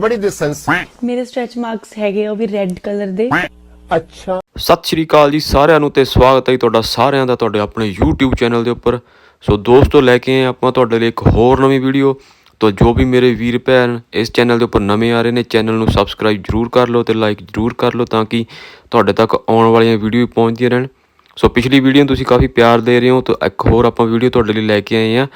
ਬੜੀ ਦਿਸੰਸ ਮੇਰੇ stretch marks ਹੈਗੇ ਆ ਉਹ ਵੀ ਰੈੱਡ ਕਲਰ ਦੇ। ਅੱਛਾ। ਸਤਿ ਸ਼੍ਰੀ ਅਕਾਲ ਜੀ ਸਾਰਿਆਂ ਨੂੰ ਤੇ ਸਵਾਗਤ ਹੈ ਜੀ ਤੁਹਾਡਾ ਸਾਰਿਆਂ ਦਾ ਤੁਹਾਡੇ ਆਪਣੇ YouTube ਚੈਨਲ ਦੇ ਉੱਪਰ। ਸੋ ਦੋਸਤੋ ਲੈ ਕੇ ਆਏ ਆਪਾਂ ਤੁਹਾਡੇ ਲਈ ਇੱਕ ਹੋਰ ਨਵੀਂ ਵੀਡੀਓ ਤੋ ਜੋ ਵੀ ਮੇਰੇ ਵੀਰ ਭੈਣ ਇਸ ਚੈਨਲ ਦੇ ਉੱਪਰ ਨਵੇਂ ਆ ਰਹੇ ਨੇ ਚੈਨਲ ਨੂੰ ਸਬਸਕ੍ਰਾਈਬ ਜਰੂਰ ਕਰ ਲਓ ਤੇ ਲਾਈਕ ਜਰੂਰ ਕਰ ਲਓ ਤਾਂ ਕਿ ਤੁਹਾਡੇ ਤੱਕ ਆਉਣ ਵਾਲੀਆਂ ਵੀਡੀਓ ਪਹੁੰਚਦੀਆਂ ਰਹਿਣ। ਸੋ ਪਿਛਲੀ ਵੀਡੀਓ ਨੂੰ ਤੁਸੀਂ ਕਾਫੀ ਪਿਆਰ ਦੇ ਰਹੇ ਹੋ ਤਾਂ ਇੱਕ ਹੋਰ ਆਪਾਂ ਵੀਡੀਓ ਤੁਹਾਡੇ ਲਈ ਲੈ ਕੇ ਆਏ ਹਾਂ।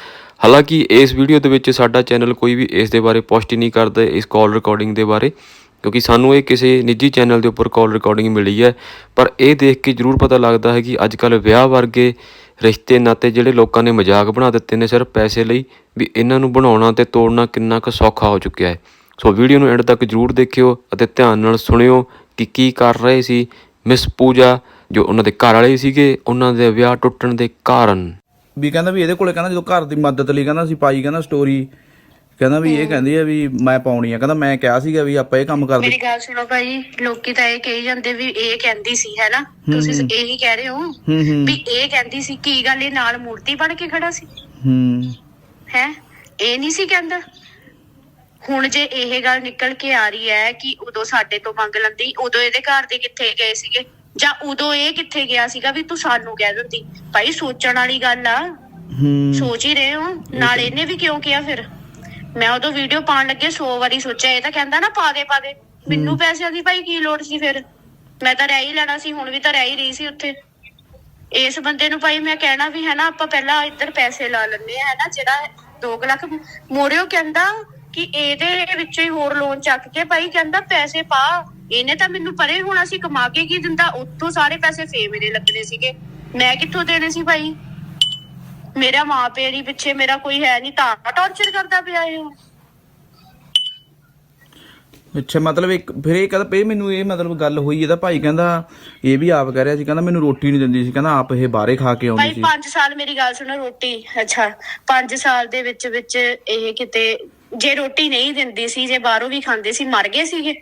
ਹਾਲਾਂਕਿ ਇਸ ਵੀਡੀਓ ਦੇ ਵਿੱਚ ਸਾਡਾ ਚੈਨਲ ਕੋਈ ਵੀ ਇਸ ਦੇ ਬਾਰੇ ਪੋਸਟ ਹੀ ਨਹੀਂ ਕਰਦਾ, ਇਸ ਕਾਲ ਰਿਕਾਰਡਿੰਗ ਦੇ ਬਾਰੇ, ਕਿਉਂਕਿ ਸਾਨੂੰ ਇਹ ਕਿਸੇ ਨਿੱਜੀ ਚੈਨਲ ਦੇ ਉੱਪਰ ਕਾਲ ਰਿਕਾਰਡਿੰਗ ਮਿਲੀ ਹੈ। ਪਰ ਇਹ ਦੇਖ ਕੇ ਜ਼ਰੂਰ ਪਤਾ ਲੱਗਦਾ ਹੈ ਕਿ ਅੱਜ ਕੱਲ ਵਿਆਹ ਵਰਗੇ ਰਿਸ਼ਤੇ ਨਾਤੇ ਜਿਹੜੇ ਲੋਕਾਂ ਨੇ ਮਜ਼ਾਕ ਬਣਾ ਦਿੱਤੇ ਨੇ ਸਿਰਫ ਪੈਸੇ ਲਈ, ਵੀ ਇਹਨਾਂ ਨੂੰ ਬਣਾਉਣਾ ਤੇ ਤੋੜਨਾ ਕਿੰਨਾ ਕੁ ਸੌਖਾ ਹੋ ਚੁੱਕਿਆ ਹੈ। ਸੋ ਵੀਡੀਓ ਨੂੰ ਐਂਡ ਤੱਕ ਜ਼ਰੂਰ ਦੇਖਿਓ ਅਤੇ ਧਿਆਨ ਨਾਲ ਸੁਣਿਓ ਕਿ ਕੀ ਕਰ ਰਹੇ ਸੀ ਮਿਸ ਪੂਜਾ ਜੋ ਉਹਨਾਂ ਦੇ ਘਰ ਵਾਲੇ ਸੀਗੇ ਉਹਨਾਂ ਦੇ ਵਿਆਹ ਟੁੱਟਣ ਦੇ ਕਾਰਨ। ਵੀ ਕਹਿੰਦਾ ਵੀ ਇਹਦੇ ਕੋਲੇ ਕਹਿੰਦਾ ਜਦੋਂ ਘਰ ਦੀ ਮਦਦ ਲਈ ਕਹਿੰਦਾ ਅਸੀਂ ਪਾਈ ਕਹਿੰਦਾ ਸਟੋਰੀ ਕਹਿੰਦਾ ਵੀ ਇਹ ਕਹਿੰਦੀ ਆ ਵੀ ਮੈਂ ਪਾਉਣੀ ਆ। ਕਹਿੰਦਾ ਮੈਂ ਕਿਹਾ ਸੀਗਾ ਵੀ ਆਪਾਂ ਇਹ ਕੰਮ ਕਰਦੇ ਮੇਰੀ ਗੱਲ ਸੁਣੋ ਭਾਈ ਲੋਕੀ ਤਾਂ ਇਹ ਕਹੀ ਜਾਂਦੇ ਵੀ ਇਹ ਕਹਿੰਦੀ ਸੀ ਹੈ ਨਾ? ਤੁਸੀਂ ਇਹੀ ਕਹਿ ਰਹੇ ਹੋ ਵੀ ਇਹ ਕਹਿੰਦੀ ਸੀ ਕੀ ਗੱਲ ਇਹ ਨਾਲ ਮੂਰਤੀ ਬਣ ਕੇ ਖੜਾ ਸੀ? ਹੂੰ ਹੈ? ਇਹ ਨਹੀਂ ਸੀ ਕਹਿੰਦਾ? ਹੁਣ ਜੇ ਇਹ ਗੱਲ ਨਿਕਲ ਕੇ ਆ ਰਹੀ ਹੈ ਕਿ ਉਦੋਂ ਸਾਡੇ ਤੋਂ ਮੰਗ ਲੈਂਦੀ ਉਦੋਂ ਇਹਦੇ ਘਰ ਦੇ ਕਿੱਥੇ ਗਏ ਸੀਗੇ? ਜਾਂ ਉਦੋਂ ਇਹ ਕਿੱਥੇ ਗਿਆ ਸੀਗਾ ਵੀ ਤੂੰ ਸਾਨੂੰ ਕਹਿ ਦਿੰਦੀ। ਭਾਈ ਸੋਚਣ ਵਾਲੀ ਗੱਲ ਆ। ਹੂੰ। ਸੋਚ ਹੀ ਰਹੇ ਹੋ। ਨਾਲ ਇਹਨੇ ਵੀ ਕਿਉਂ ਕਿਹਾ ਫਿਰ? ਮੈਂ ਉਦੋਂ ਵੀਡੀਓ ਪਾਉਣ ਲੱਗੇ 100 ਵਾਰੀ ਸੋਚਿਆ। ਇਹ ਤਾਂ ਕਹਿੰਦਾ ਨਾ ਪਾ ਦੇ ਪਾ ਦੇ। ਮੈਨੂੰ ਪੈਸਿਆਂ ਦੀ ਭਾਈ ਕੀ ਲੋੜ ਸੀ ਫਿਰ? ਮੈਂ ਤਾਂ ਰਹਿ ਹੀ ਲੈਣਾ ਸੀ ਹੁਣ ਵੀ ਤਾਂ ਰਹਿ ਹੀ ਰਹੀ ਸੀ ਉੱਥੇ। ਇਸ ਬੰਦੇ ਨੂੰ ਭਾਈ ਮੈਂ ਕਹਿਣਾ ਵੀ ਹੈ ਨਾ ਆਪਾਂ ਪਹਿਲਾਂ ਇੱਧਰ ਪੈਸੇ ਲਾ ਲੈਂਦੇ ਆ ਹੈ ਨਾ ਜਿਹੜਾ 2 ਲੱਖ ਮੋੜਿਓ ਕਹਿੰਦਾ ਕਿ ਇਹਦੇ ਵਿੱਚੋਂ ਹੀ ਹੋਰ ਲੋਨ ਚੱਕ ਕੇ ਭਾਈ ਕਹਿੰਦਾ ਪੈਸੇ ਪਾ। ਇਹਨੇ ਤਾਂ ਮੈਨੂੰ ਪਰੇ ਹੁਣ ਅਸੀਂ ਕਮਾ ਕੇ ਕੀ ਦਿੰਦਾ? ਉੱਥੋਂ ਸਾਰੇ ਪੈਸੇ ਫੇ ਮੇਰੇ ਲੱਗਣੇ ਸੀਗੇ। ਮੈਂ ਕਿੱਥੋਂ ਦੇਣੇ ਸੀ ਭਾਈ? ਮੇਰਾ ਮਾਂ ਪਿਓ ਪਿੱਛੇ ਮੇਰਾ ਕੋਈ ਹੈ ਨਹੀਂ ਤਾਂ ਟੌਰਚਰ ਕਰਦਾ ਪਿਆ ਇਹ। ਅੱਛਾ ਮਤਲਬ ਇੱਕ ਫਿਰ ਇਹ ਕਹਿੰਦਾ ਪਏ ਮੈਨੂੰ ਇਹ ਮਤਲਬ ਗੱਲ ਹੋਈ ਇਹਦਾ ਭਾਈ ਕਹਿੰਦਾ ਇਹ ਵੀ ਆਪ ਕਹਿ ਰਿਹਾ ਸੀ ਕਹਿੰਦਾ ਮੈਨੂੰ ਰੋਟੀ ਨਹੀਂ ਦਿੰਦੀ ਸੀ ਕਹਿੰਦਾ ਆਪ ਇਹ ਬਾਹਰੇ ਖਾ ਕੇ ਆਉਂਦੀ ਭਾਈ ਸੀ। 5 ਸਾਲ ਮੇਰੀ ਗੱਲ ਸੁਣੋ ਰੋਟੀ ਅੱਛਾ 5 ਸਾਲ ਦੇ ਵਿੱਚ ਵਿੱਚ ਇਹ ਕਿਤੇ ਜੇ ਰੋਟੀ ਨਹੀਂ ਦਿੰਦੀ ਸੀ ਜੇ ਬਾਹਰੋਂ ਵੀ ਖਾਂਦੇ ਸੀ ਮਰ ਗਏ ਸੀਗੇ।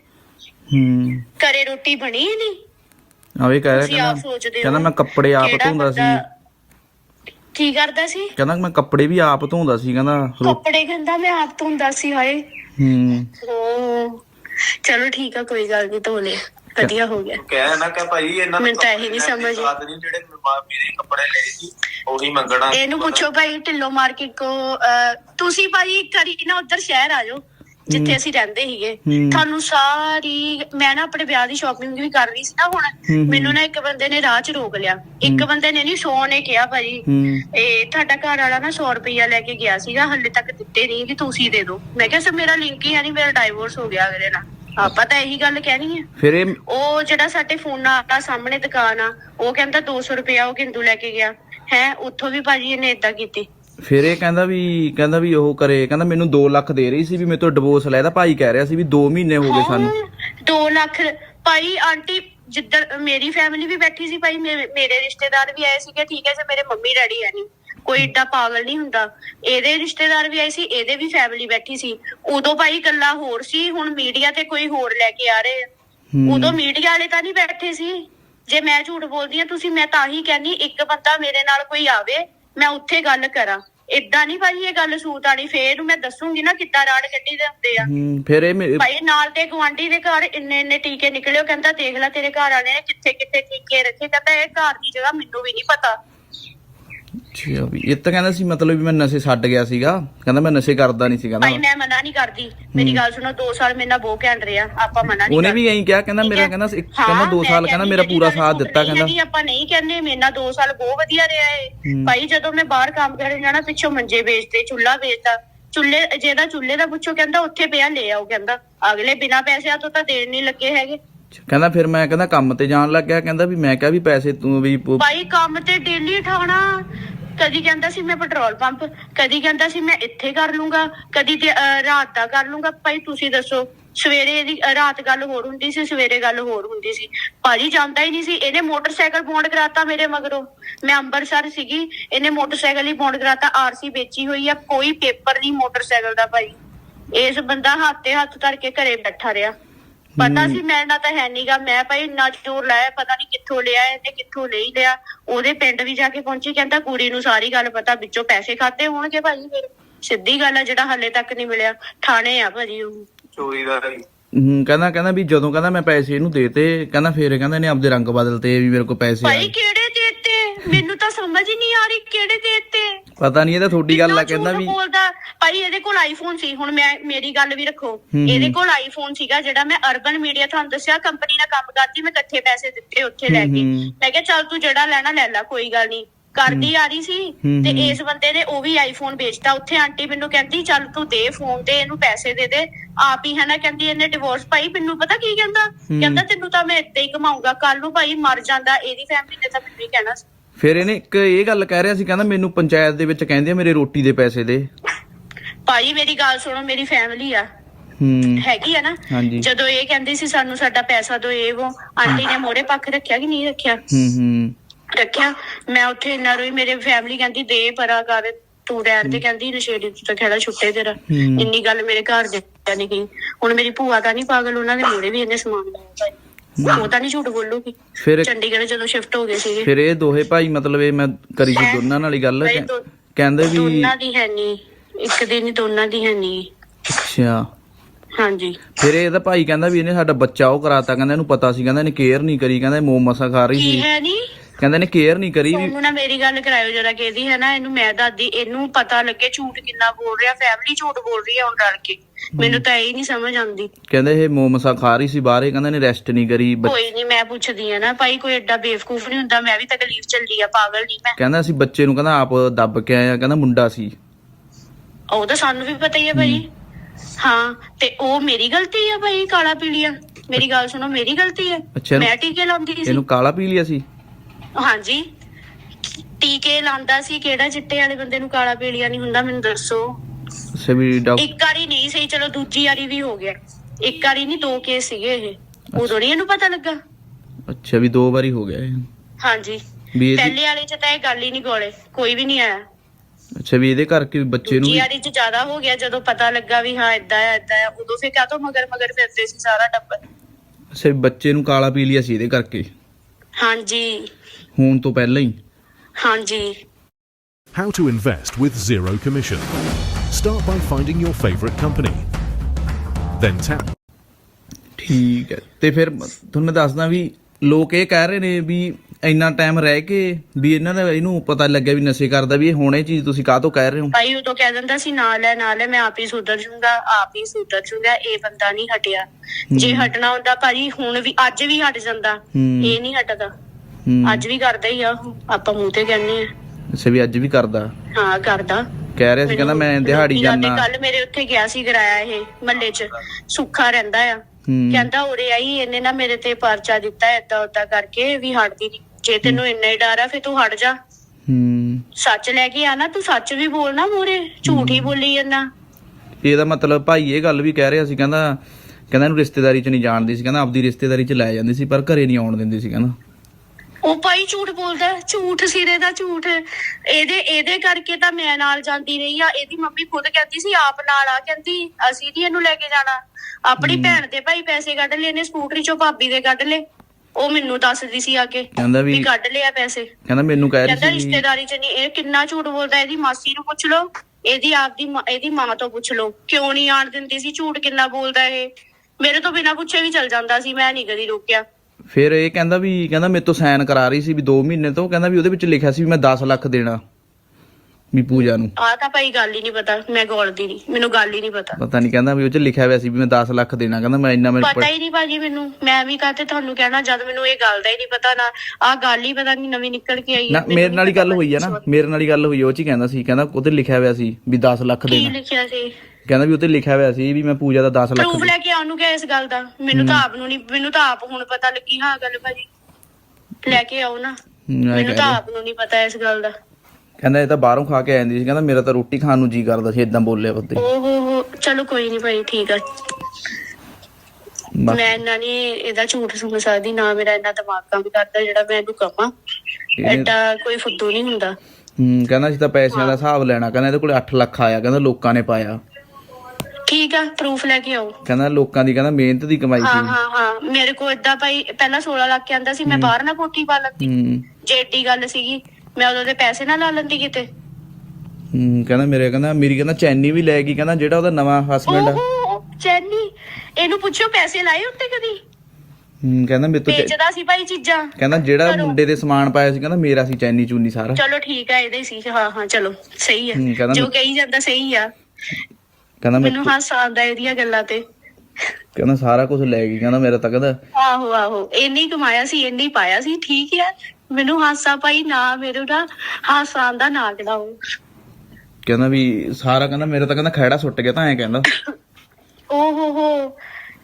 ਹੂੰ। ਘਰੇ ਰੋਟੀ ਬਣੀ ਹੀ ਨਹੀਂ? ਆਵੇ ਕਹਿ ਰਿਹਾ ਤੁਸੀਂ ਆਪ ਕਹਿੰਦਾ ਸੋਚਦੇ ਹੋ ਕਹਿੰਦਾ ਮੈਂ ਕੱਪੜੇ ਆਪ ਕਿਹੜਾ ਧੋਂਦਾ ਸੀ। ਬੰਦਾ ਕੀ ਕਰਦਾ ਸੀ? ਕਹਿੰਦਾ ਮੈਂ ਕੱਪੜੇ ਵੀ ਆਪ ਧੋਂਦਾ ਸੀ ਕਹਿੰਦਾ ਰੋ- ਕੱਪੜੇ ਗੰਦਾ ਮੈਂ ਆਪ ਧੋਂਦਾ ਸੀ ਹਾਏ। ਹੂੰ। ਓ ਚਲੋ ਠੀਕ ਆ ਕੋਈ ਗੱਲ ਨਹੀਂ ਧੋ ਲਿਆ। ਵਧੀਆ ਹੋ ਗਿਆ। ਕਹਿ ਨਾ ਕਿ ਭਾਈ ਇਹਨਾਂ ਮੈਨੂੰ ਤਾਂ ਇਹੀ ਨੀ ਕੱਪੜੇ ਸਮਝ। ਨਹੀਂ ਜਿਹੜੇ ਮਾ- ਮੇਰੇ ਕੱਪੜੇ ਲਏ ਸੀ ਉਹੀ ਮੰਗਣਾ। ਇਹਨੂੰ ਪੁੱਛੋ ਭਾਈ ਢਿੱਲੋ ਮਾਰਕੀਟ ਕੋ ਤੁਸੀਂ ਭਾਈ ਕਰੀ ਨਾ ਉਧਰ ਸ਼ਹਿਰ ਆ ਜਾਓ। ਜਿੱਥੇ ਅਸੀਂ ਰਹਿੰਦੇ ਸੀਗੇ। ਤੁਹਾਨੂੰ ਸਾਰੀ ਮੈਂ ਨਾ ਆਪਣੇ ਵਿਆਹ ਦੀ ਸ਼ਾਪਿੰਗ ਵੀ ਕਰ ਰਹੀ ਸੀ ਨਾ ਹੁਣ। ਮੈਨੂੰ ਨਾ ਇੱਕ ਬੰਦੇ ਨੇ ਰਾਹ 'ਚ ਰੋਕ ਲਿਆ। ਇੱਕ ਬੰਦੇ ਨੇ ਨਹੀਂ 100 ਨੇ ਕਿਹਾ ਹੂੰ। ਇਹ ਤੁਹਾਡਾ ਘਰ ਵਾਲਾ ਨਾ 100 ਰੁਪਇਆ ਲੈ ਕੇ ਗਿਆ ਸੀਗਾ ਹੱਲੇ ਤੱਕ ਦਿੱਤੇ ਨਹੀਂ ਵੀ ਤੁਸੀਂ ਦੇ ਦਿਓ। ਮੈਂ ਕਿਹਾ ਸਰ ਮੇਰਾ ਲਿੰਕ ਹੀ ਹੈ ਨਹੀਂ ਮੇਰਾ ਡਾਈਵੋਰਸ ਹੋ ਗਿਆ ਅਗਲੇ ਨਾਲ। ਆਪਾਂ ਤਾਂ ਇਹੀ ਗੱਲ ਕਹਿਣੀ ਹੈ। ਫਿਰ ਇਹ ਉਹ ਜਿਹੜਾ ਸਾਡੇ ਫੋਨਾਂ ਦਾ ਸਾਹਮਣੇ ਦੁਕਾਨ ਆ ਉਹ ਕਹਿੰਦਾ 200 ਰੁਪਇਆ ਉਹ ਕਿੰਦੂ ਲੈ ਕੇ ਗਿਆ। ਹੈ ਉੱਥੋਂ ਵੀ ਭਾਜੀ ਇਹਨੇ ਏਦਾਂ ਕੀਤੀ। ਫਿਰ ਇਹ ਕਹਿੰਦਾ ਵੀ ਕਹਿੰਦਾ ਵੀ ਉਹ ਕਰੇ ਕਹਿੰਦਾ ਮੈਨੂੰ 2 ਲੱਖ ਦੇ ਰਹੀ ਸੀ ਵੀ ਮੇਰੇ ਤੋਂ ਡਿਵੋਰਸ ਲੈ ਇਹਦਾ ਭਾਈ ਕਹਿ ਰਿਹਾ ਸੀ ਵੀ 2 ਮਹੀਨੇ ਹੋ ਗਏ ਸਾਨੂੰ। 2 ਲੱਖ ਭਾਈ ਆਂਟੀ ਜਿੱਦਣ ਮੇਰੀ ਫੈਮਿਲੀ ਵੀ ਬੈਠੀ ਸੀ ਭਾਈ ਮੇਰੇ ਰਿਸ਼ਤੇਦਾਰ ਵੀ ਆਏ ਸੀਗੇ ਠੀਕ ਹੈ ਜੇ ਮੇਰੇ ਮੰਮੀ ਡੈਡੀ ਹੈ ਨਹੀਂ ਕੋਈ ਏਡਾ ਪਾਗਲ ਨਹੀਂ ਹੁੰਦਾ। ਇਹਦੇ ਰਿਸ਼ਤੇਦਾਰ ਵੀ ਆਏ ਸੀ ਇਹਦੇ ਵੀ ਫੈਮਿਲੀ ਬੈਠੀ ਸੀ। ਉਦੋਂ ਭਾਈ ਗੱਲਾਂ ਹੋਰ ਸੀ ਹੁਣ ਮੀਡੀਆ ਤੇ ਕੋਈ ਹੋਰ ਲੈ ਕੇ ਆ ਰਹੇ ਆ। ਉਦੋਂ ਮੀਡੀਆ ਵਾਲੇ ਤਾਂ ਨਹੀਂ ਬੈਠੇ ਸੀ। ਜੇ ਮੈਂ ਝੂਠ ਬੋਲਦੀ ਆ ਤੁਸੀਂ ਮੈਂ ਤਾਂ ਹੀ ਕਹਿੰਨੀ ਇੱਕ ਬੰਦਾ ਮੇਰੇ ਨਾਲ ਕੋਈ ਆਵੇ ਮੈਂ ਉੱਥੇ ਗੱਲ ਕਰਾਂ। ਏਦਾਂ ਨਹੀਂ ਭਾਈ ਇਹ ਗੱਲ ਸੂਤ ਆਣੀ ਫੇਰ ਮੈਂ ਦੱਸੂਗੀ ਨਾ ਕਿੱਦਾਂ ਰਾੜ ਕੱਢੀ ਦੇ ਹੁੰਦੇ ਆ। ਹੂੰ ਫਿਰ ਇਹ ਮੇ- ਭਾਈ ਨਾਲ ਦੇ ਗਵਾਂਢੀ ਦੇ ਘਰ ਇੰਨੇ ਇੰਨੇ ਟੀਕੇ ਨਿਕਲੇ ਉਹ ਕਹਿੰਦਾ ਦੇਖ ਲੈ ਤੇਰੇ ਘਰ ਵਾਲੇ ਨੇ ਕਿੱਥੇ ਕਿੱਥੇ ਟੀਕੇ ਰੱਖੇ ਕਹਿੰਦਾ ਇਹ ਘਰ ਦੀ ਜਗ੍ਹਾ ਮੈਨੂੰ ਵੀ ਨਹੀਂ ਪਤਾ। ਅੱਛਾ ਵੀ ਇਹ ਤਾਂ ਕਹਿੰਦਾ ਸੀ ਮਤਲਬ ਵੀ ਮੈਂ ਨਸ਼ੇ ਛੱਡ ਗਿਆ ਸੀਗਾ। ਕਹਿੰਦਾ ਮੈਂ ਨਸ਼ੇ ਕਰਦਾ ਨਹੀਂ ਸੀ ਭਾਈ ਕਹਿੰਦਾ ਮੈਂ ਮਨਾ ਨਹੀਂ ਕਰਦੀ। ਮੇਰੀ ਗੱਲ ਸੁਣੋ 2 ਸਾਲ ਮੇਰੇ ਨਾਲ ਬਹੁ ਕਹਿਣ ਰਿਹਾ। ਆਪਾਂ ਮਨਾ ਨਹੀਂ ਉਹਨੇ ਵੀ ਐਂ ਕਿਹਾ ਕਹਿੰਦਾ ਮੇਰਾ ਕਹਿੰਦਾ ਇੱਕ- ਕਹਿੰਦਾ 2 ਸਾਲ ਕਹਿੰਦਾ ਮੇਰਾ ਪੂਰਾ ਸਾਥ ਦਿੱਤਾ ਕਹਿੰਦਾ। ਨਹੀਂ ਆਪਾਂ ਨਹੀਂ ਕਹਿੰਦੇ ਮੇਰੇ ਨਾਲ 2 ਸਾਲ ਬਹੁਤ ਵਧੀਆ ਰਿਹਾ ਏ। ਭਾਈ ਜਦੋਂ ਮੈਂ ਬਾਹਰ ਕੰਮ ਕਰਨ ਜਾਣਾ ਪਿੱਛੋਂ ਮੰਜੇ ਵੇਚਦੇ ਚੁੱਲ੍ਹਾ ਵੇਚਦਾ। ਚੁੱਲ੍ਹੇ ਜਿਹਦਾ ਚੁੱਲ੍ਹੇ ਦਾ ਪੁੱਛੋ ਕਹਿੰਦਾ ਉੱਥੇ ਪਿਆ ਲੈ ਆਓ ਕਹਿੰਦਾ। ਅਗਲੇ ਬਿਨਾ ਪੈਸਿਆਂ ਤੋਂ ਤਾਂ ਦੇਣ ਨਹੀਂ ਲੱਗੇ ਹੈਗੇ। ਕਹਿੰਦਾ ਫਿਰ ਮੈਂ ਕਹਿੰਦਾ ਕੰਮ ਤੇ ਜਾਣ ਲੱਗ ਕਹਿੰਦਾ ਵੀ ਮੈਂ ਕਿਹਾ ਵੀ ਪੈਸੇ ਤੂੰ ਵੀ ਪ- ਭਾਈ ਕੰਮ ਤੇ ਡੇਲੀ ਠਾਣਾ ਕਦੀ ਕਹਿੰਦਾ ਸੀ ਮੈਂ ਪੈਟਰੋਲ ਪੰਪ ਕਦੀ ਕਹਿੰਦਾ ਸੀ ਮੈਂ ਇੱਥੇ ਕਰ ਲੂੰਗਾ ਕਦੀ ਤੇ ਅਹ, ਰਾਤ ਦਾ ਕਰ ਲੂੰਗਾ। ਭਾਈ ਤੁਸੀਂ ਦੱਸੋ ਸਵੇਰੇ ਦੀ ਅਹ, ਰਾਤ ਗੱਲ ਹੋਰ ਹੁੰਦੀ ਸੀ ਸਵੇਰੇ ਗੱਲ ਹੋਰ ਹੁੰਦੀ ਸੀ। ਭਾਜੀ ਜਾਂਦਾ ਹੀ ਨਹੀਂ ਸੀ ਇਹਨੇ ਮੋਟਰਸਾਈਕਲ ਬੌਂਡ ਕਰਾਤਾ ਮੇਰੇ ਮਗਰੋਂ। ਮੈਂ ਅੰਮ੍ਰਿਤਸਰ ਸੀਗੀ ਇਹਨੇ ਮੋਟਰਸਾਈਕਲ ਹੀ ਬੌਂਡ ਕਰਾਤਾ ਆਰਸੀ ਵੇਚੀ ਹੋਈ ਆ ਕੋਈ ਪੇਪਰ ਨਹੀਂ ਮੋਟਰਸਾਈਕਲ ਦਾ ਭਾਈ। ਇਸ ਬੰਦਾ ਹੱਥ ਤੇ ਹੱਥ ਧਰ ਕੇ ਘਰੇ ਬੈਠਾ ਰਿਹਾ। ਪਤਾ ਸੀ ਮੇਰੇ ਨਾਲ ਤਾਂ ਹੈ ਨਹੀਂਗਾ ਮੈਂ ਭਾਈ ਇੰਨਾ ਜ਼ੋਰ ਲਾਇਆ ਪਤਾ ਨਹੀਂ ਕਿੱਥੋਂ ਲਿਆ ਇਹਨੇ ਕਿੱਥੋਂ ਨਹੀਂ ਲਿਆ। ਉਹਦੇ ਪਿੰਡ ਵੀ ਜਾ ਕੇ ਪਹੁੰਚੀ ਕਹਿੰਦਾ ਕੁੜੀ ਨੂੰ ਸਾਰੀ ਗੱਲ ਪਤਾ ਵਿੱਚੋਂ ਪੈਸੇ ਖਾਤੇ ਹੋਣਗੇ ਭਾਜੀ ਫਿਰ। ਸਿੱਧੀ ਗੱਲ ਆ ਜਿਹੜਾ ਹੱਲੇ ਤੱਕ ਨਹੀਂ ਮਿਲਿਆ। ਥਾਣੇ ਆ ਭਾਜੀ ਉਹ। ਚੋਰੀ ਦਾ ਹੀ। ਹੂੰ ਕਹਿੰਦਾ ਕਹਿੰਦਾ ਵੀ ਜਦੋਂ ਕਹਿੰਦਾ ਮੈਂ ਪੈਸੇ ਇਹਨੂੰ ਦੇਤੇ ਕਹਿੰਦਾ ਫਿਰ ਕਹਿੰਦਾ ਇਹਨੇ ਆਪਦੇ ਰੰਗ ਬਦਲਤੇ ਵੀ ਮੇਰੇ ਕੋਲ ਪੈਸੇ ਭਾਈ ਆਏ। ਕਿਹੜੇ ਮੈਨੂੰ ਤਾਂ ਸਮਝ ਹੀ ਨਹੀਂ ਆ ਰਹੀ ਕਿਹੜੇ ਦੇਤੇ ਪਤਾ ਨਹੀਂ ਇਹ ਤਾਂ ਤੁਹਾਡੀ ਗੱਲ ਆ ਕਹਿੰਦਾ ਵੀ ਬੋਲਦਾ ਭਾਈ ਇਹਦੇ ਕੋਲ ਆਈਫੋਨ ਸੀ ਹੁਣ ਮੈਂ ਮੇਰੀ ਗੱਲ ਵੀ ਰੱਖੋ। ਇਹਦੇ ਕੋਲ ਆਈਫੋਨ ਸੀਗਾ ਜਿਹੜਾ ਮੈਂ ਅਰਬਨ ਮੀਡੀਆ ਤੁਹਾਨੂੰ ਦੱਸਿਆ ਕੰਪਨੀ ਨਾਲ ਕੰਮ ਕਰਦੀ ਮੈਂ ਇਕੱਠੇ ਪੈਸੇ ਦਿੱਤੇ ਉੱਥੇ ਲੈ ਕੇ। ਮੈਂ ਕਿਹਾ ਚੱਲ ਤੂੰ ਜਿਹੜਾ ਲੈਣਾ ਲੈ ਲੈ ਕੋਈ ਗੱਲ ਨਹੀਂ। ਕਰਦੀ ਆ ਰਹੀ ਸੀ ਤੇ। ਇਸ ਬੰਦੇ ਨੇ ਉਹ ਵੀ ਆਈਫੋਨ ਵੇਚਤਾ। ਉੱਥੇ ਆਂਟੀ ਮੈਨੂੰ ਕਹਿੰਦੀ ਚੱਲ ਤੂੰ ਦੇ ਫੋਨ ਤੇ ਇਹਨੂੰ ਪੈਸੇ ਦੇ ਦੇ। ਆਪ ਹੀ ਹੈ ਨਾ ਕਹਿੰਦੀ ਇਹਨੇ ਡਿਵੋਰਸ ਪਾਈ। ਮੈਨੂੰ ਪਤਾ ਕੀ ਕਹਿੰਦਾ? ਕਹਿੰਦਾ ਤੈਨੂੰ ਤਾਂ ਮੈਂ ਏਦਾਂ ਹੀ ਕਮਾਉਂਗਾ ਕੱਲ ਨੂੰ ਭਾਈ ਮਰ ਜਾਂਦਾ ਇਹਦੀ ਫੈਮਿਲੀ ਨੇ ਤਾਂ ਮੈਨੂੰ ਹੀ ਕਹਿਣਾ ਸੀ। ਫਿਰ ਇਹਨੇ ਇੱਕ ਇਹ ਗੱਲ ਕਹਿ ਰਿਹਾ ਸੀ ਕਹਿੰਦਾ ਮੈਨੂੰ ਪੰਚਾਇਤ ਦੇ ਵਿੱਚ ਕਹਿੰਦੇ ਆ ਮੇਰੇ ਰੋਟੀ ਦੇ ਪੈਸੇ ਦੇ। ਭਾਈ ਮੇਰੀ ਗੱਲ ਸੁਣੋ ਮੇਰੀ ਫੈਮਿਲੀ ਆ। ਹੂੰ। ਹੈਗੀ ਆ ਨਾ। ਹਾਂਜੀ। ਜਦੋਂ ਇਹ ਕਹਿੰਦੀ ਸੀ ਸਾਨੂੰ ਸਾਡਾ ਪੈਸਾ ਦੋ ਇਹ ਉਹ ਆਂਟੀ ਨੇ ਮੋੜੇ ਪੱਖ ਰੱਖਿਆ ਕਿ ਨਹੀਂ ਰੱਖਿਆ? ਹੂੰ ਹੂੰ। ਰੱਖਿਆ। ਮੈਂ ਉੱਥੇ ਇੰਨਾ ਰੋਈ ਮੇਰੇ ਫੈਮਿਲੀ ਕਹਿੰਦੀ ਦੇ ਪਰਾ ਕਰ ਤੂੰ ਰਹਿਣ ਦੇ ਕਹਿੰਦੀ ਨਸ਼ੇੜੀ ਤੂੰ ਤਾਂ ਖੇੜਾ ਛੁੱਟੇ ਤੇਰਾ। ਹੂੰ। ਇੰਨੀ ਗੱਲ ਮੇਰੇ ਘਰ ਦੇ ਨਹੀਂ ਗਈ ਹੁਣ ਮੇਰੀ ਭੂਆ ਤਾਂ ਨਹੀਂ ਪਾਗਲ ਉਹਨਾਂ ਦੇ ਮੋੜੇ ਵੀ ਇਹਨੇ ਸਮਾਨ ਲਾਇਆ ਭਾਈ। ਉਹ ਤਾਂ ਨਹੀਂ ਝੂਠ ਬੋਲੂਗੀ। ਫਿਰ ਚੰਡੀਗੜ੍ਹ ਜਦੋਂ ਸ਼ਿਫਟ ਹੋ ਗਏ ਸੀਗੇ। ਫਿਰ ਇਹ ਦੋਹੇ ਭਾਈ ਮਤਲਬ ਇਹ ਮੈਂ ਕਰੀ ਸੀ ਦੋਨਾਂ ਨਾਲ ਹੀ ਗੱਲ ਭਾਈ ਕਹਿ- ਦੋ- ਕਹਿੰਦੇ ਵੀ ਦੋਨਾਂ ਦੀ ਹੈ ਨਹੀਂ ਇੱਕ ਦੀ ਨਹੀਂ ਦੋਨਾਂ ਦੀ ਹੈ ਨਹੀਂ ਅੱਛਾ। ਹਾਂਜੀ। ਫਿਰ ਇਹਦਾ ਭਾਈ ਕਹਿੰਦਾ ਵੀ ਇਹਨੇ ਸਾਡਾ ਬੱਚਾ ਉਹ ਕਰਾਤਾ ਕਹਿੰਦਾ ਇਹਨੂੰ ਪਤਾ ਸੀ ਕਹਿੰਦਾ ਇਹਨੇ ਕੇਅਰ ਨਹੀਂ ਕਰੀ ਕਹਿੰਦਾ ਇਹ ਮੋਮ ਮਸਾ ਖਾ ਰਹੀ ਕੀ ਸੀ। ਹੈ ਨਹੀਂ ਕਹਿੰਦਾ ਇਹਨੇ ਕੇਅਰ ਨਹੀਂ ਕਰੀ ਵੀ। ਉਹਨੂੰ ਨਾ ਮੇਰੀ ਗੱਲ ਕਰਾਇਓ ਜਰਾ ਕਿ ਇਹਦੀ ਹੈ ਨਾ ਇਹਨੂੰ ਮੈਂ ਦਾਦੀ ਇਹਨੂੰ ਪਤਾ ਲੱਗੇ ਝੂਠ ਕਿੰਨਾ ਬੋਲ ਰਿਹਾ ਫੈਮਿਲੀ ਝੂਠ ਬੋਲ ਰਹੀ ਹੈ ਹੁਣ ਡਰ ਕੇ। ਮੈਨੂੰ ਤਾਂ ਇਹ ਨਹੀਂ ਸਮਝ ਆਉਂਦੀ। ਕਹਿੰਦੇ ਇਹ ਮੋਮ ਮਸਾ ਖਾ ਰਹੀ ਸੀ ਬਾਹਰੇ ਕਹਿੰਦਾ ਇਹਨੇ ਰੈਸਟ ਨਹੀਂ ਕਰੀ ਬੱਚ- ਕੋਈ ਨਹੀਂ ਮੈਂ ਪੁੱਛਦੀ ਆ ਨਾ ਭਾਈ ਕੋਈ ਐਡਾ ਬੇਵਕੂਫ ਨਹੀਂ ਹੁੰਦਾ ਮੈਂ ਵੀ ਤਕਲੀਫ ਚੱਲੀ ਆ ਪਾਗਲ ਨਹੀਂ ਮੈਂ। ਕਹਿੰਦਾ ਅਸੀਂ ਬੱਚੇ ਨੂੰ ਕਹਿੰਦਾ ਆਪ ਦੱਬ ਕੇ ਆਇਆ ਕਹਿੰਦਾ ਮੁੰਡਾ ਸੀ। ਉਹ ਤਾਂ ਸਾਨੂੰ ਵੀ ਪਤਾ ਹੀ ਆ ਭਾਈ। ਹਾਂ। ਤੇ ਉਹ ਮੇਰੀ ਗਲਤੀ ਆ ਭਾਈ ਕਾਲਾ ਪੀਲੀਆ। ਮੇਰੀ ਗੱਲ ਸੁਣੋ ਮੇਰੀ ਗਲਤੀ ਹੈ ਅੱਛਾ, ਇਹਨੂੰ- ਮੈਂ ਟੀਕੇ ਲਾਉਂਦੀ ਸੀ। ਇਹਨੂੰ ਕਾਲਾ ਪੀ ਲਿਆ ਸੀ? ਹਾਂਜੀ। ਟੀਕੇ ਲਾਉਂਦਾ ਸੀ ਕਿਹੜਾ ਚਿੱਟੇ ਵਾਲੇ ਬੰਦੇ ਨੂੰ ਕਾਲਾ ਪੀਲੀਆ ਨਹੀਂ ਹੁੰਦਾ ਮੈਨੂੰ ਦੱਸੋ। ਅੱਛਾ ਵੀ ਡਾਕਟਰ ਇੱਕ ਵਾਰੀ ਨਹੀਂ ਸਹੀ ਚਲੋ ਦੂਜੀ ਵਾਰੀ ਵੀ ਹੋ ਗਿਆ। ਇੱਕ ਵਾਰੀ ਨਹੀਂ ਦੋ ਕੇਸ ਸੀਗੇ ਇਹ। ਉਦੋਂ ਨਹੀਂ ਇਹਨੂੰ ਪਤਾ ਲੱਗਾ? ਅੱਛਾ ਵੀ ਦੋ ਵਾਰੀ ਹੋ ਗਿਆ ਇਹ। ਹਾਂਜੀ। ਵੀ ਇਹਦੀ ਪਹਿਲੇ ਵਾਲੇ ਚ ਤਾਂ ਇਹ ਗੱਲ ਹੀ ਨਹੀਂ ਕੋਲੇ ਕੋਈ ਵੀ ਨਹੀਂ ਆਇਆ। ਅੱਛਾ ਵੀ ਇਹਦੇ ਕਰਕੇ ਬੱਚੇ ਨੂੰ ਦੂਜੀ ਵੀ ਵਾਰੀ ਚ ਜ਼ਿਆਦਾ ਹੋ ਗਿਆ ਜਦੋਂ ਪਤਾ ਲੱਗਾ ਵੀ ਹਾਂ ਇਦਾਂ ਹੈ ਇਦਾਂ ਹੈ ਉਦੋਂ ਫਿਰ ਕਾਹਤੋਂ ਮਗਰ ਮਗਰ ਫਿਰਦੇ ਸੀ ਸਾਰਾ ਟੱਬਰ? ਅੱਛਾ ਵੀ ਬੱਚੇ ਨੂੰ ਕਾਲਾ ਪੀ ਲਿਆ ਸੀ ਇਹਦੇ ਕਰਕੇ। ਹਾਂਜੀ। ਹੋਣ ਤੋਂ ਪਹਿਲਾਂ ਹੀ। ਹਾਂਜੀ। How to invest with zero commission. Start by finding your favorite company. Then tap. ਠੀਕ ਹੈ। ਤੇ ਫਿਰ ਤੁਹਾਨੂੰ ਮੈਂ ਦੱਸਦਾ ਵੀ ਲੋਕ ਇਹ ਕਹਿ ਰਹੇ ਨੇ ਵੀ ਇੰਨਾ ਟਾਈਮ ਰਹਿ ਕੇ ਵੀ ਇਹਨਾਂ ਦਾ ਇਹਨੂੰ ਪਤਾ ਲੱਗਿਆ ਵੀ ਨਸ਼ੇ ਕਰਦਾ ਵੀ ਇਹ ਹੁਣ ਇਹ ਚੀਜ਼ ਤੁਸੀਂ ਕਾਹ ਤੋਂ ਕਹਿ ਰਹੇ ਹੋ? ਭਾਈ ਉਦੋਂ ਕਹਿ ਦਿੰਦਾ ਸੀ ਨਾਲ ਹੈ ਨਾਲ ਹੈ ਮੈਂ ਆਪ ਹੀ ਸੁਧਰ ਜੂੰਗਾ ਆਪ ਹੀ ਸੁਧਰ ਜੂੰਗਾ ਇਹ ਬੰਦਾ ਨਹੀਂ ਹਟਿਆ। ਜੇ ਹਟਣਾ ਹੁੰਦਾ ਭਾਜੀ ਹੁਣ ਵੀ ਅੱਜ ਵੀ ਹਟ ਜਾਂਦਾ। ਹੂੰ। ਇਹ ਨਹੀਂ ਹਟਦਾ। ਅੱਜ ਵੀ ਕਰਦਾ ਹੀ ਆ। ਆਪਾਂ ਮੂੰਹ ਤੇ ਕਹਿੰਦੇ ਆ। ਅੱਛਾ ਵੀ ਅੱਜ ਵੀ ਕਰਦਾ? ਹਾਂ ਕਰਦਾ। ਕਹਿ ਰਿਹਾ ਸੀ ਕਹਿੰਦਾ ਮੈਂ ਦਿਹਾੜੀ ਜਾਣਾ ਕੱਲ ਮੇਰੇ ਉੱਥੇ ਗਿਆ ਸੀ ਕਰਾਇਆ ਇਹ ਮਹੱਲੇ 'ਚ। ਸੁੱਖਾ ਰਹਿੰਦਾ ਆ। ਕਹਿੰਦਾ ਉਰੇ ਆਈ ਇਹਨੇ ਨਾ ਮੇਰੇ ਤੇ ਪਰਚਾ ਦਿੱਤਾ ਏਦਾਂ ਓਦਾਂ ਕਰਕੇ ਵੀ ਹਟਦੀ ਨਹੀਂ ਜੇ ਤੈਨੂੰ ਇੰਨਾ ਹੀ ਡਰ ਆ ਫਿਰ ਤੂੰ ਹਟ ਜਾ। ਹੂੰ। ਸੱਚ ਲੈ ਕੇ ਆ ਨਾ ਤੂੰ ਸੱਚ ਵੀ ਬੋਲਣਾ ਮੂਰੇ ਝੂਠ ਹੀ। ਬੋਲੀ ਜਾਂਦਾ। ਇਹਦਾ ਮਤਲਬ ਭਾਈ ਇਹ ਗੱਲ ਵੀ ਕਹਿ ਰਿਹਾ ਸੀ ਕਹਿੰਦਾ ਕਹਿੰਦਾ ਇਹਨੂੰ ਰਿਸ਼ਤੇਦਾਰੀ 'ਚ ਨਹੀਂ ਜਾਣਦੀ ਸੀ ਕਹਿੰਦਾ ਆਪਦੀ ਰਿਸ਼ਤੇਦਾਰੀ 'ਚ ਲੈ ਜਾਂਦੀ ਸੀ ਪਰ ਘਰੇ ਨਹੀਂ ਆਉਣ ਦਿੰਦੀ ਸੀ ਕਹਿੰਦਾ। ਉਹ ਭਾਈ ਝੂਠ ਬੋਲਦਾ ਝੂਠ ਸਿਰੇ ਦਾ ਝੂਠ। ਇਹਦੇ ਇਹਦੇ ਕਰਕੇ ਤਾਂ ਮੈਂ ਨਾਲ ਜਾਂਦੀ ਰਹੀ ਆ। ਇਹਦੀ ਮੰਮੀ ਖੁਦ ਕਹਿੰਦੀ ਸੀ ਆਪ ਨਾਲ ਆ। ਕਹਿੰਦੀ ਅਸੀਂ ਨਹੀਂ ਇਹਨੂੰ ਲੈ ਕੇ ਜਾਣਾ। ਆਪਣੀ ਭੈਣ ਦੇ ਭਾਈ ਪੈਸੇ ਕੱਢ ਲਏ ਨੇ ਸਕੂਟਰੀ ਚੋਂ ਭਾਬੀ ਦੇ ਕੱਢ ਲਏ। ਉਹ ਮੈਨੂੰ ਦੱਸਦੀ ਸੀ ਆ ਕੇ ਕਹਿੰਦਾ ਵੀ ਵੀ ਕੱਢ ਲਿਆ ਪੈਸੇ। ਕਹਿੰਦਾ ਮੈਨੂੰ ਕਹਿ ਕਹਿੰਦਾ ਰਹੀ ਸੀ ਰਿਸ਼ਤੇਦਾਰੀ ਚ ਨਹੀਂ ਇਹ ਕਿੰਨਾ ਝੂਠ ਬੋਲਦਾ ਇਹਦੀ ਮਾਸੀ ਨੂੰ ਪੁੱਛ ਲਓ। ਇਹਦੀ ਆਪਦੀ ਮਾਂ- ਇਹਦੀ ਮਾਂ ਤੋਂ ਪੁੱਛ ਲਓ। ਕਿਉਂ ਨਹੀਂ ਆਣ ਦਿੰਦੀ ਸੀ? ਝੂਠ ਕਿੰਨਾ ਬੋਲਦਾ ਇਹ? ਮੇਰੇ ਤੋਂ ਬਿਨਾਂ ਪੁੱਛੇ ਵੀ ਚੱਲ ਜਾਂਦਾ ਸੀ ਮੈਂ ਨਹੀਂ ਕਦੀ ਰੋਕਿਆ। ਫਿਰ ਇਹ ਕਹਿੰਦਾ ਵੀ ਕਹਿੰਦਾ ਮੇਰੇ ਤੋਂ ਸਾਈਨ ਕਰਾ ਰਹੀ ਸੀ ਵੀ 2 ਮਹੀਨੇ ਤੋਂ ਕਹਿੰਦਾ ਵੀ ਉਹਦੇ ਵਿੱਚ ਲਿਖਿਆ ਸੀ ਵੀ ਮੈਂ 10 ਲੱਖ ਦੇਣਾ ਵੀ ਪੂਜਾ ਨੂੰ। ਆਹ ਤਾਂ ਭਾਈ ਗੱਲ ਹੀ ਨਹੀਂ ਪਤਾ ਮੈਂ ਗੋਲਦੀ ਨਹੀਂ ਮੈਨੂੰ ਗੱਲ ਹੀ ਨਹੀਂ ਪਤਾ। ਪਤਾ ਨਹੀਂ ਕਹਿੰਦਾ ਵੀ ਉਹ 'ਚ ਲਿਖਿਆ ਹੋਇਆ ਸੀ ਵੀ ਮੈਂ 10 ਲੱਖ ਦੇਣਾ ਕਹਿੰਦਾ ਮੈਂ ਇੰਨਾ ਮੈਂ ਪਤਾ ਹੀ ਨਹੀਂ ਭਾਜੀ ਮੈਨੂੰ ਮੈਂ ਵੀ ਕਹਤੇ ਤੁਹਾਨੂੰ ਕਹਿਣਾ ਜਦ ਮੈਨੂੰ ਇਹ ਗੱਲ ਦਾ ਹੀ ਨਹੀਂ ਪਤਾ ਨਾ ਆਹ ਗੱਲ ਹੀ ਪਤਾ ਨਹੀਂ ਨਵੀਂ ਨਿਕਲ ਕੇ ਆਈ। ਨਾ ਮੈਨੂੰ ਮੇਰੇ ਨਾਲ ਹੀ ਗੱਲ ਹੋਈ ਆ ਨਾ ਮੇਰੇ ਨਾਲ ਹੀ ਗੱਲ ਹੋਈ ਉਹ 'ਚ ਹੀ ਕਹਿੰਦਾ ਸੀ ਕਹਿੰਦਾ ਉਹਤੇ ਲਿਖਿਆ ਹੋਇਆ ਸੀ ਵੀ 10 ਲੱਖ ਕੀ ਦੇਣਾ। ਲਿਖਿਆ ਸੀ? ਕਹਿੰਦਾ ਵੀ ਉਹਤੇ ਲਿਖਿਆ ਹੋਇਆ ਸੀ ਵੀ ਮੈਂ ਪੂਜਾ ਦਾ 10 ਲੱਖ ਪ੍ਰੂਫ ਲੈ ਕੇ ਆਉਣ ਨੂੰ ਕਿਹਾ ਇਸ ਗੱਲ ਦਾ। ਮੈਨੂੰ ਤਾਂ ਆਪ ਨੂੰ ਨਹੀਂ ਮੈਨੂੰ ਤਾਂ ਆਪ ਹੁਣ ਪਤਾ ਲੱਗੀ ਹਾਂ ਗੱਲ ਭਾਜੀ। ਲੈ ਕੇ ਆਓ ਨਾ। ਮੈਨੂੰ ਤਾਂ ਆਪ ਨੂੰ ਨਹੀਂ ਪਤਾ ਇਸ ਗੱਲ ਦਾ। ਕਹਿੰਦਾ ਇਹ ਤਾਂ ਬਾਹਰੋਂ ਖਾ ਕੇ ਆਂਦੀ ਸੀ। ਕਹਿੰਦਾ ਮੇਰਾ ਤਾਂ ਰੋਟੀ ਖਾਣ ਨੂੰ ਜੀ ਕਰਦਾ ਸੀ ਇਦਾਂ ਬੋਲਿਆ ਬੰਦੇ ਓ ਹੋ ਹੋ ਚਲੋ ਕੋਈ ਨਹੀਂ ਭਾਈ ਠੀਕ ਆ। ਬਸ। ਮੈਂ ਇੰਨਾ ਨਹੀਂ ਇਹਦਾ ਝੂਠ ਸੁਣ ਸਕਦੀ ਨਾ ਮੇਰਾ ਇੰਨਾ ਦਿਮਾਗ ਕੰਮ ਕਰਦਾ ਜਿਹੜਾ ਮੈਂ ਇਹਨੂੰ ਕਹਾਂ ਐਡਾ ਕੋਈ ਫੁੱਦੂ ਨਹੀਂ ਹੁੰਦਾ। ਹੂੰ ਕਹਿੰਦਾ ਸੀ ਤਾਂ ਪੈਸਿਆਂ ਦਾ ਹਿਸਾਬ ਲੈਣਾ। ਕਹਿੰਦਾ ਇਹਦੇ ਕੋਲੇ 8 ਲੱਖ ਆਇਆ। ਕਹਿੰਦਾ ਲੋਕਾਂ ਨੇ ਪਾਇਆ। ਠੀਕ ਆ ਪ੍ਰੂਫ ਲੈ ਕੇ ਆਓ। ਕਹਿੰਦਾ ਲੋਕਾਂ ਦੀ ਕਹਿੰਦਾ ਮਿਹਨਤ ਦੀ ਕਮਾਈ ਹਾਂ ਸੀ। ਹਾਂ ਹਾਂ। ਮੇਰੇ ਕੋਲ ਏਦਾਂ ਭਾਈ ਪਹਿਲਾਂ 16 ਲੱਖ ਕੇ ਆਂਦਾ ਸੀ ਮੈਂ ਬਾਹਰ ਨਾ ਕੋਠੀ ਪਾ ਲੈਂਦੀ। ਹੂੰ। ਜੇ ਏਡੀ ਗੱਲ ਸੀਗੀ ਮੈਂ ਉਦੋਂ ਦੇ ਪੈਸੇ ਨਾ ਲਾ ਲੈਂਦੀ ਕਿਤੇ। ਹੂੰ ਕਹਿੰਦਾ ਮੇਰੇ ਕਹਿੰਦਾ ਮੇਰੀ ਕਹਿੰਦਾ ਚੈਨੀ ਵੀ ਲੈ ਗਈ ਕਹਿੰਦਾ ਜਿਹੜਾ ਉਹਦਾ ਨਵਾਂ ਹਸਬੰਡ ਆ। ਉਹ ਚੈਨੀ। ਇਹਨੂੰ ਪੁੱਛੋ ਪੈਸੇ ਲਾਏ ਉੱਤੇ ਕਦੀ? ਹੂੰ ਕਹਿੰਦਾ ਮੇਰੇ ਤੋਂ ਚੈ- ਵੇਚਦਾ ਸੀ ਭਾਈ ਚੀਜ਼ਾਂ। ਕਹਿੰਦਾ ਜਿਹੜਾ। ਮੁੰਡੇ ਦੇ ਸਮਾਨ ਪਾਇਆ ਸੀ ਕਹਿੰਦਾ ਮੇਰਾ ਸੀ ਚੈਨੀ ਚੂਨੀ ਸਾਰਾ। ਚਲੋ ਠੀਕ ਆ ਇਹਦੇ ਸੀ। ਹਾਂ ਹਾਂ ਚਲੋ ਸਹੀ ਹੂੰ, ਕਹਿੰਦਾ ਜੋ ਮੈਂ- ਕਹੀ ਜਾਂਦਾ ਸਹੀ ਆ। ਕਹਿੰਦਾ ਮੇਰੇ ਮੈਨੂੰ ਹਾਸਾ ਆਉਂਦਾ ਇਹਦੀਆਂ ਗੱਲਾਂ ਤੇ। ਕਹਿੰਦਾ ਸਾਰਾ ਕੁਝ ਲੈ ਗਈ ਕਹਿੰਦਾ ਮੇਰਾ ਤਾਂ ਕਹਿੰਦਾ ਆਹੋ ਆਹੋ। ਇੰਨੀ ਕਮਾਇਆ ਸੀ ਇੰਨੀ ਪਾਇਆ ਸੀ ਠੀਕ ਆ। ਮੈਨੂੰ ਹਾਸਾ ਪਾਈ ਨਾ ਮੇਰੇ ਦਾ ਹਾਸਾ ਆਂਦਾ ਨਾ ਕਢਾਓ। ਕਹਿੰਦਾ ਵੀ ਸਾਰਾ ਕਹਿੰਦਾ ਮੇਰਾ ਤਾਂ ਕਹਿੰਦਾ ਖੈੜਾ ਸੁੱਟ ਗਿਆ ਤਾਂ ਐਂ ਕਹਿੰਦਾ। ਓ ਹੋ ਹੋ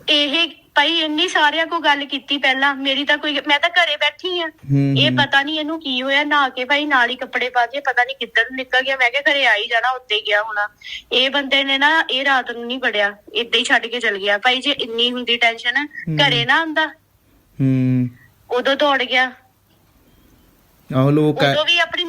ਇਹ ਭਾਈ ਇੰਨੀ ਸਾਰਿਆਂ ਕੋ ਗੱਲ ਕੀਤੀ ਪਹਿਲਾਂ। ਮੇਰੀ ਤਾਂ ਕੋਈ ਮੈਂ ਤਾਂ ਘਰੇ ਬੈਠੀ ਆ। ਇਹ। ਪਤਾ ਨਹੀਂ ਇਹਨੂੰ ਕੀ ਹੋਇਆ। ਨਾ ਕੇ ਭਾਈ ਨਾਲ ਹੀ ਕੱਪੜੇ ਪਾ ਕੇ ਪਤਾ ਨਹੀਂ ਕਿੱਧਰ ਨੂੰ ਨਿਕਲ ਗਿਆ। ਮੈਂ ਕਿਹਾ ਘਰੇ ਆ ਹੀ ਜਾਣਾ ਉੱਤੇ ਗਿਆ ਹੋਣਾ। ਇਹ ਬੰਦੇ ਨੇ ਨਾ ਇਹ ਰਾਤ ਨੂੰ ਨਹੀਂ ਵੜਿਆ। ਏਦਾਂ ਹੀ ਛੱਡ ਕੇ ਚਲ ਗਿਆ। ਭਾਈ ਜੇ ਇੰਨੀ ਹੁੰਦੀ ਟੈਨਸ਼ਨ ਘਰੇ ਨਾ ਆਂਦਾ ਹੂੰ। ਉਦੋਂ ਦੌੜ ਗਿਆ। ਆਹੋ ਲੋਕ ਉਦੋਂ ਵੀ ਆਪਣੀ